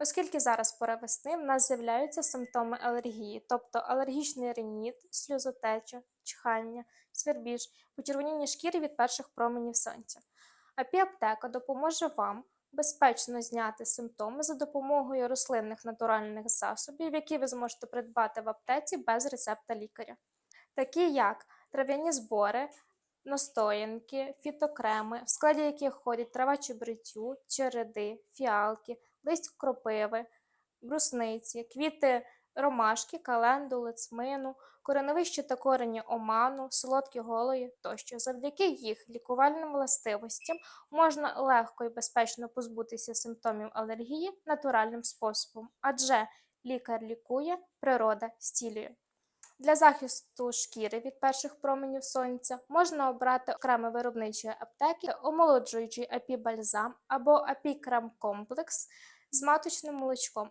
Оскільки зараз пора весни, в нас з'являються симптоми алергії, тобто алергічний риніт, сльозотеча, чхання, свербіж, почервоніння шкіри від перших променів сонця. Апіаптека допоможе вам безпечно зняти симптоми за допомогою рослинних натуральних засобів, які ви зможете придбати в аптеці без рецепта лікаря, такі як трав'яні збори, настоянки, фітокреми, в складі яких входять трава чебрецю, череди, фіалки, листь кропиви, брусниці, квіти ромашки, календули, цмину, кореневище та корені оману, солодкі голої тощо. Завдяки їх лікувальним властивостям можна легко і безпечно позбутися симптомів алергії натуральним способом, адже лікар лікує, природа зцілює. Для захисту шкіри від перших променів сонця можна обрати окремі виробничої аптеки, омолоджуючий апібальзам або апікрам комплекс з маточним молочком.